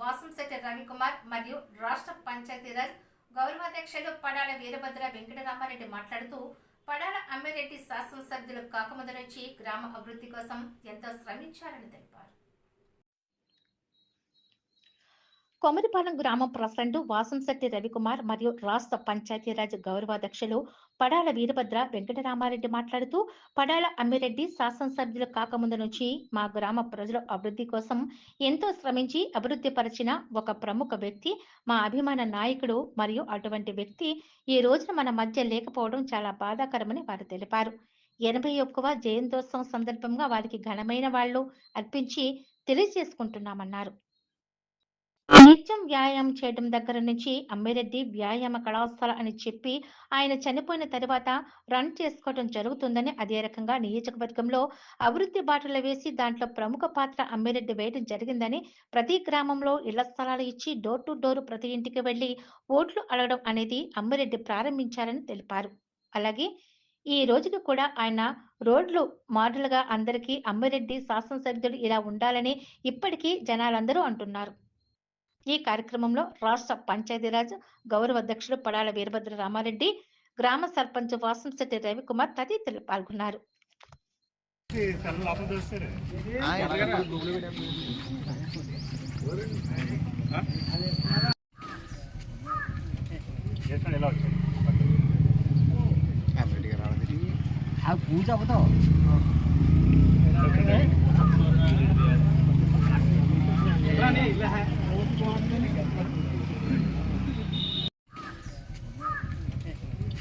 వాసంశెట్టి రవికుమార్ మరియు రాష్ట్ర పంచాయతీరాజ్ గౌరవాధ్యక్షులు పడాల వీరభద్ర వెంకటరామారెడ్డి మాట్లాడుతూ పడాల అమ్మిరెడ్డి శాసనసభ్యులు కాకముందు నుంచి గ్రామ అభివృద్ధి కోసం ఎంతో శ్రమించారని తెలిపారు. కొమరిపాలెం గ్రామం ప్రెసిడెంట్ వాసంశెట్టి రవికుమార్ మరియు రాష్ట్ర పంచాయతీరాజ్ గౌరవాధ్యక్షులు పడాల వీరభద్ర వెంకటరామారెడ్డి మాట్లాడుతూ పడాల అమ్మిరెడ్డి శాసనసభ్యులు కాకముందు నుంచి మా గ్రామ ప్రజల అభివృద్ధి కోసం ఎంతో శ్రమించి అభివృద్ధి పరిచిన ఒక ప్రముఖ వ్యక్తి మా అభిమాన నాయకుడు మరియు అటువంటి వ్యక్తి ఈ రోజున మన మధ్య లేకపోవడం చాలా బాధాకరమని వారు తెలిపారు. ఎనభై ఒక్కవ జయంతోత్సవం సందర్భంగా వారికి ఘనమైన వాళ్ళు అర్పించి తెలియజేసుకుంటున్నామన్నారు. నిత్యం వ్యాయామం చేయడం దగ్గర నుంచి అమ్మిరెడ్డి వ్యాయామ కళాశాల అని చెప్పి ఆయన చనిపోయిన తర్వాత రన్ చేసుకోవడం జరుగుతుందని అదే రకంగా నియోజకవర్గంలో అభివృద్ధి బాటలు వేసి దాంట్లో ప్రముఖ పాత్ర అమ్మిరెడ్డి వేయడం జరిగిందని ప్రతి గ్రామంలో ఇళ్ళ స్థలాలు ఇచ్చి డోర్ టు డోర్ ప్రతి ఇంటికి వెళ్ళి ఓట్లు అడగడం అనేది అమ్మిరెడ్డి ప్రారంభించారని తెలిపారు. అలాగే ఈ రోజుకి కూడా ఆయన రోడ్లు మోడల్గా అందరికీ అమ్మిరెడ్డి శాసనసభ్యులు ఇలా ఉండాలని ఇప్పటికీ జనాలందరూ అంటున్నారు. ఈ కార్యక్రమంలో రాష్ట్ర పంచాయతీరాజ్ గౌరవ అధ్యక్షులు పడాల వీరభద్ర రామారెడ్డి గ్రామ సర్పంచ్ వాసంశెట్టి రవికుమార్ తదితరులు పాల్గొన్నారు. పూజ అవుతావు?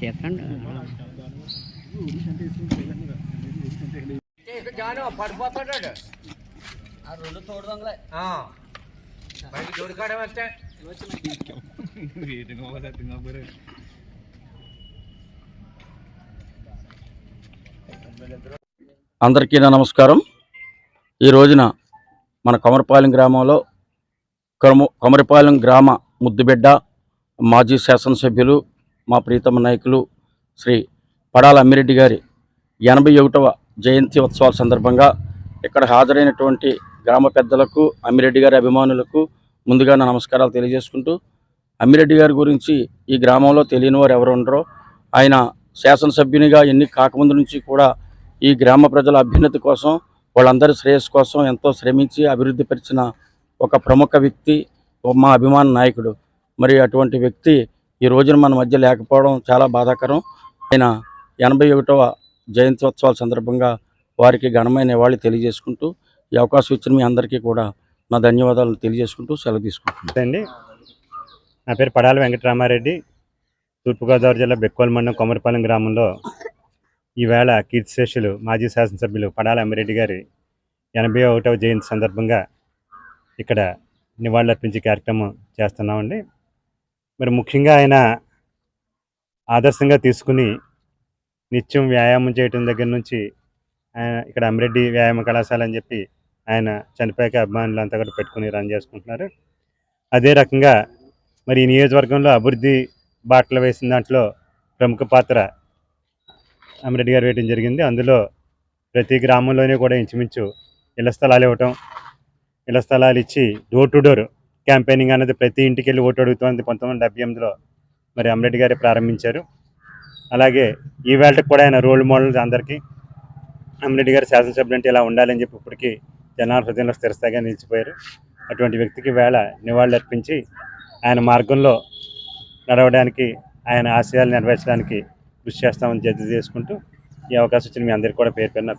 చెప్పండి. జాను పడిపోతాడు ఆ రెండు తోడు దొంగలే. బయట వస్తే అందరికీ నా నమస్కారం. ఈ రోజున మన కొమరపాలెం గ్రామంలో కొమ కొమరపాలెం గ్రామ ముద్దుబిడ్డ మాజీ శాసనసభ్యులు మా ప్రీతమ నాయకులు శ్రీ పడాల అమ్మిరెడ్డి గారి ఎనభై ఒకటవ జయంతి ఉత్సవాల సందర్భంగా ఇక్కడ హాజరైనటువంటి గ్రామ పెద్దలకు అమ్మిరెడ్డి గారి అభిమానులకు ముందుగా నా నమస్కారాలు తెలియజేసుకుంటూ అమ్మిరెడ్డి గారి గురించి ఈ గ్రామంలో తెలియని వారు ఎవరు ఉండరో ఆయన శాసనసభ్యునిగా ఎన్ని కాకముందు నుంచి కూడా ఈ గ్రామ ప్రజల అభ్యున్నతి కోసం వాళ్ళందరి శ్రేయస్సు కోసం ఎంతో శ్రమించి అభివృద్ధిపరిచిన ఒక ప్రముఖ వ్యక్తి మా అభిమాన నాయకుడు. మరి అటువంటి వ్యక్తి ఈ రోజున మన మధ్య లేకపోవడం చాలా బాధాకరం. ఆయన ఎనభై ఒకటవ జయంత్యోత్సవాల సందర్భంగా వారికి ఘనమైన నివాళి తెలియజేసుకుంటూ ఈ అవకాశం ఇచ్చిన మీ అందరికీ కూడా నా ధన్యవాదాలు తెలియజేసుకుంటూ సెలవు తీసుకుంటున్నాను. అండి నా పేరు పడాల వెంకటరామారెడ్డి తూర్పుగోదావరి జిల్లా బెక్కోల్ మండలం కొమరపాలెం గ్రామంలో ఈవేళ కీర్తిశేషులు మాజీ శాసనసభ్యులు పడాల అమ్మిరెడ్డి గారి ఎనభై ఒకటవ జయంతి సందర్భంగా ఇక్కడ నివాళులర్పించే కార్యక్రమం చేస్తున్నామండి. మరి ముఖ్యంగా ఆయన ఆదర్శంగా తీసుకుని నిత్యం వ్యాయామం చేయటం దగ్గర నుంచి ఆయన ఇక్కడ అమ్మిరెడ్డి వ్యాయామ కళాశాల అని చెప్పి ఆయన చనిపోయాక అభిమానులు అంతా కూడా పెట్టుకుని రన్ చేసుకుంటున్నారు. అదే రకంగా మరి ఈ నియోజకవర్గంలో అభివృద్ధి బాటలు వేసిన దాంట్లో ప్రముఖ పాత్ర అమరెడ్డి గారు వేయడం జరిగింది. అందులో ప్రతి గ్రామంలోనే కూడా ఇంచుమించు ఇళ్ళ స్థలాలు ఇవ్వటం ఇళ్ళ స్థలాలు ఇచ్చి డోర్ టు డోర్ క్యాంపెయినింగ్ అనేది ప్రతి ఇంటికి వెళ్ళి ఓటు అడుగుతుంది. పంతొమ్మిది వందల డెబ్బై ఎనిమిదిలో మరి అమరెడ్డి గారే ప్రారంభించారు. అలాగే ఈ కూడా ఆయన రోల్ మోడల్స్ అందరికీ అమరెడ్డి గారు శాసనసభ్యులు అంటే ఇలా ఉండాలని చెప్పి ఇప్పటికీ జనాల హృదయంలో స్థిరస్థాయిగా నిలిచిపోయారు. అటువంటి వ్యక్తికి వేళ నివాళులు అర్పించి ఆయన మార్గంలో నడవడానికి ఆయన ఆశయాలు నెరవేర్చడానికి కృషి చేస్తామని జడ్జి చేసుకుంటూ ఈ అవకాశం ఇచ్చిన మీ అందరికీ కూడా పేరు పేరున